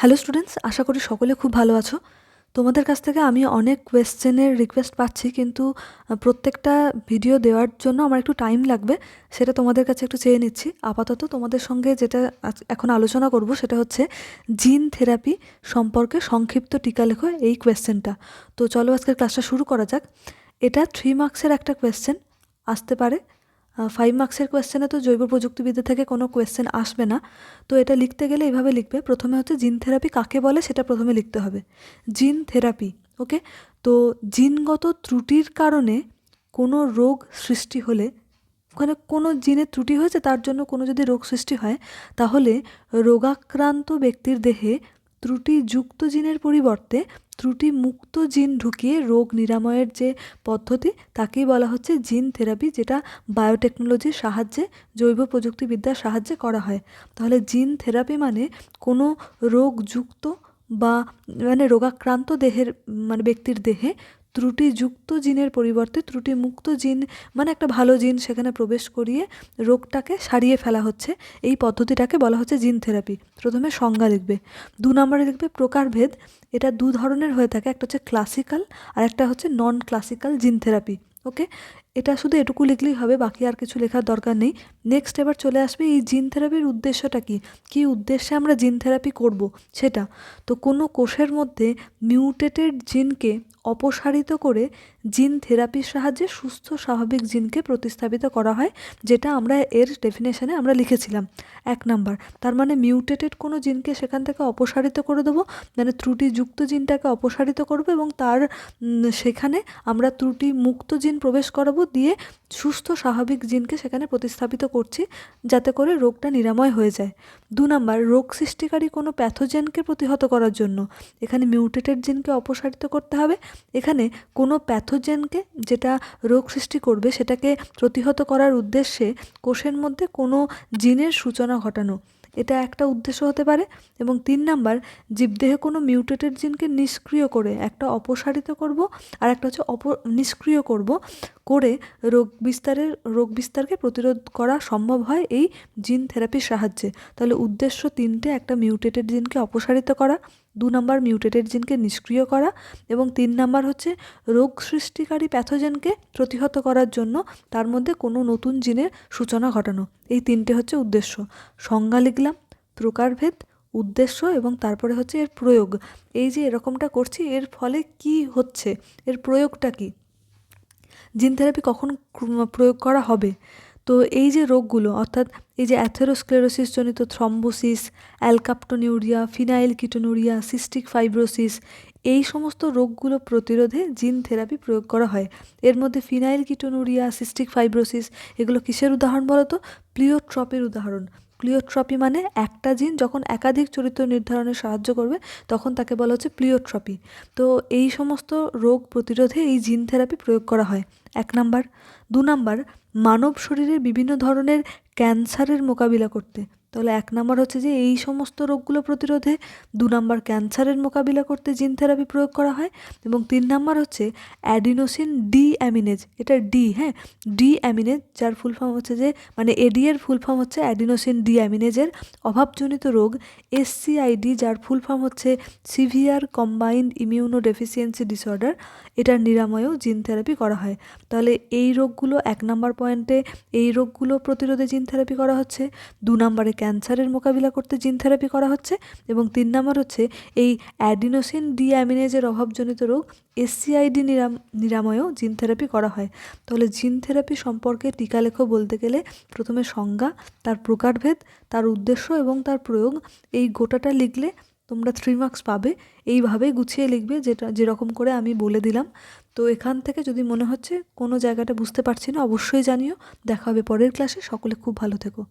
Hello students আশা করি সকলে খুব ভালো আছো। তোমাদের কাছ থেকে আমি অনেক কোয়েশ্চেনের রিকোয়েস্ট পাচ্ছি, কিন্তু প্রত্যেকটা ভিডিও দেওয়ার জন্য আমার একটু টাইম লাগবে, সেটা তোমাদের কাছে একটু চেয়ে নিচ্ছি। আপাতত তোমাদের সঙ্গে যেটা এখন আলোচনা করব, সেটা হচ্ছে জিন থেরাপি সম্পর্কে সংক্ষিপ্ত টিকা লেখো এই কোয়েশ্চেনটা তো চলো আজকের ক্লাসটা শুরু করা যাক। এটা থ্রি মার্কসের একটা কোয়েশ্চেন আসতে পারে। ফাইভ মার্কসের কোয়েশ্চেনে তো জৈব প্রযুক্তিবিদ্যা থেকে কোনো কোয়েশ্চেন আসবে না। তো এটা লিখতে গেলে এইভাবে লিখবে, প্রথমে হচ্ছে জিন থেরাপি কাকে বলে সেটা প্রথমে লিখতে হবে। জিন থেরাপি ওকে তো জিনগত ত্রুটির কারণে কোনো রোগ সৃষ্টি হলে, ওখানে কোনো জিনের ত্রুটি হয়েছে তার জন্য কোনো যদি রোগ সৃষ্টি হয়, তাহলে রোগাক্রান্ত ব্যক্তির দেহে ত্রুটিযুক্ত জিনের পরিবর্তে ত্রুটি মুক্ত জিন ঢুকিয়ে রোগ নিরাময়ের যে পদ্ধতি, তাকেই বলা হচ্ছে জিন থেরাপি, যেটা বায়োটেকনোলজির সাহায্যে, জৈব প্রযুক্তিবিদ্যার সাহায্যে করা হয়। তাহলে জিন থেরাপি মানে কোনো রোগযুক্ত বা মানে রোগাক্রান্ত দেহের মানে ব্যক্তির দেহে ত্রুটিযুক্ত জিনের পরিবর্তে ত্রুটিমুক্ত জিন মানে একটা ভালো জিন সেখানে প্রবেশ করিয়ে রোগটাকে সারিয়ে ফেলা হচ্ছে। এই পদ্ধতিটাকে বলা হচ্ছে জিন থেরাপি। প্রথমে সংজ্ঞা লিখবে। দু নম্বরে লিখবে প্রকারভেদ। এটা দু ধরনের হয়ে থাকে। একটা হচ্ছে ক্লাসিক্যাল আর একটা হচ্ছে নন ক্লাসিক্যাল জিন থেরাপি। ওকে? এটা শুধু এটুকু লিখলেই হবে, বাকি আর কিছু লেখার দরকার নেই। নেক্সট এবার চলে আসবে এই জিন থেরাপির উদ্দেশ্যটা কি? কী উদ্দেশ্যে আমরা জিন থেরাপি করব? সেটা, তো কোনো কোষের মধ্যে মিউটেটেড জিনকে অপসারিত করে জিন থেরাপির সাহায্যে সুস্থ স্বাভাবিক জিনকে প্রতিস্থাপিত করা হয়, যেটা আমরা এর ডেফিনেশনে আমরা লিখেছিলাম। এক নাম্বার, তার মানে মিউটেটেড কোনো জিনকে সেখান থেকে অপসারিত করে দেবো মানে ত্রুটিযুক্ত জিনটাকে অপসারিত করব এবং তার সেখানে আমরা ত্রুটি মুক্ত জিন প্রবেশ করাবো দিয়ে সুস্থ স্বাভাবিক জিনকে সেখানে প্রতিস্থাপিত করছি, যাতে করে রোগটা নিরাময় হয়ে যায়। দু নাম্বার, রোগ সৃষ্টিকারী কোনো প্যাথোজেনকে প্রতিহত করার জন্য। এখানে মিউটেটেড জিনকে অপসারিত করতে হবে। এখানে কোনো প্যাথোজেনকে যেটা রোগ সৃষ্টি করবে সেটাকে প্রতিহত করার উদ্দেশ্যে কোষের মধ্যে কোনো জিনের সূচনা ঘটানো। এটা একটা উদ্দেশ্য হতে পারে। এবং তিন নাম্বার, জীবদেহে কোনো মিউটেটেড জিনকে নিষ্ক্রিয় করে একটা অপসারিত করব আর একটা হচ্ছে অপ, নিষ্ক্রিয় করব করে রোগ বিস্তারের, রোগ বিস্তারকে প্রতিরোধ করা সম্ভব হয় এই জিন থেরাপির সাহায্যে। তাহলে উদ্দেশ্য তিনটে, একটা মিউটেটেড জিনকে অপসারিত করা দু নম্বর মিউটেটেড জিনকে নিষ্ক্রিয় করা এবং তিন নাম্বার হচ্ছে রোগ সৃষ্টিকারী প্যাথোজেনকে প্রতিহত করার জন্য তার মধ্যে কোনো নতুন জিনের সূচনা ঘটানো। এই তিনটে হচ্ছে উদ্দেশ্য। সংজ্ঞা লিখলাম প্রকারভেদ উদ্দেশ্য এবং তারপরে হচ্ছে এর প্রয়োগ। এই যে এরকমটা করছি, এর ফলে কি হচ্ছে? এর প্রয়োগটা কি? জিন থেরাপি কখন প্রয়োগ করা হবে? তো এই যে রোগগুলো, অর্থাৎ এই যে অ্যাথেরোস্ক্লেরোসিস জনিত thrombosis, alkaptonuria, phenylketonuria cystic fibrosis, এই সমস্ত রোগগুলো প্রতিরোধে জিন থেরাপি প্রয়োগ করা হয়। এর মধ্যে ফিনাইল কিটোনুরিয়া সিস্টিক ফাইব্রোসিস, এগুলো কিসের উদাহরণ বলো তো? প্লিওট্রপের উদাহরণ। প্লিওট্রপি মানে একটা জিন যখন একাধিক চরিত্র নির্ধারণে সাহায্য করবে, তখন তাকে বলা হচ্ছে প্লিওট্রপি। তো এই সমস্ত রোগ প্রতিরোধে এই জিন থেরাপি প্রয়োগ করা হয়। এক নাম্বার। দু নাম্বার। মানব শরীরের বিভিন্ন ধরনের ক্যান্সারের মোকাবিলা করতে। তাহলে এক নাম্বার হচ্ছে যে এই সমস্ত রোগগুলো প্রতিরোধে দু নাম্বার ক্যান্সারের মোকাবিলা করতে জিন থেরাপি প্রয়োগ করা হয় এবং তিন নাম্বার হচ্ছে অ্যাডিনোসিন ডি অ্যামিনেজ এটা ডি হ্যাঁ? ডি অ্যামিনেজ যার ফুল ফর্ম হচ্ছে যে মানে এডি এর ফুল ফর্ম হচ্ছে অ্যাডিনোসিন ডি অ্যামিনেজের অভাবজনিত রোগ এসসিআইডি যার ফুল ফর্ম হচ্ছে severe combined immunodeficiency disorder এটার নিরাময়েও জিন থেরাপি করা হয়। তাহলে এই রোগগুলো এক নাম্বার পয়েন্টে এই রোগগুলো প্রতিরোধে জিন থেরাপি করা হচ্ছে। দু নম্বরে ক্যান্সারের মোকাবিলা করতে জিন থেরাপি করা হচ্ছে এবং তিন নম্বর হচ্ছে এই অ্যাডিনোসিন ডি অ্যামিনেজের অভাবজনিত রোগ এসসিআইডি নিরাম, নিরাময়েও জিন থেরাপি করা হয়। তাহলে জিন থেরাপি সম্পর্কে টিকা লেখো বলতে গেলে প্রথমে সংজ্ঞা, তার প্রকারভেদ, তার উদ্দেশ্য এবং তার প্রয়োগ, এই গোটাটা লিখলে তোমরা থ্রি মার্কস পাবে। এইভাবে গুছিয়ে লিখবে যেটা, যেরকম করে আমি বলে দিলাম। তো এখান থেকে যদি মনে হচ্ছে কোনো জায়গাটা বুঝতে পারছি না, অবশ্যই জানিও। দেখা হবে পরের ক্লাসে সকলে খুব ভালো থেকো।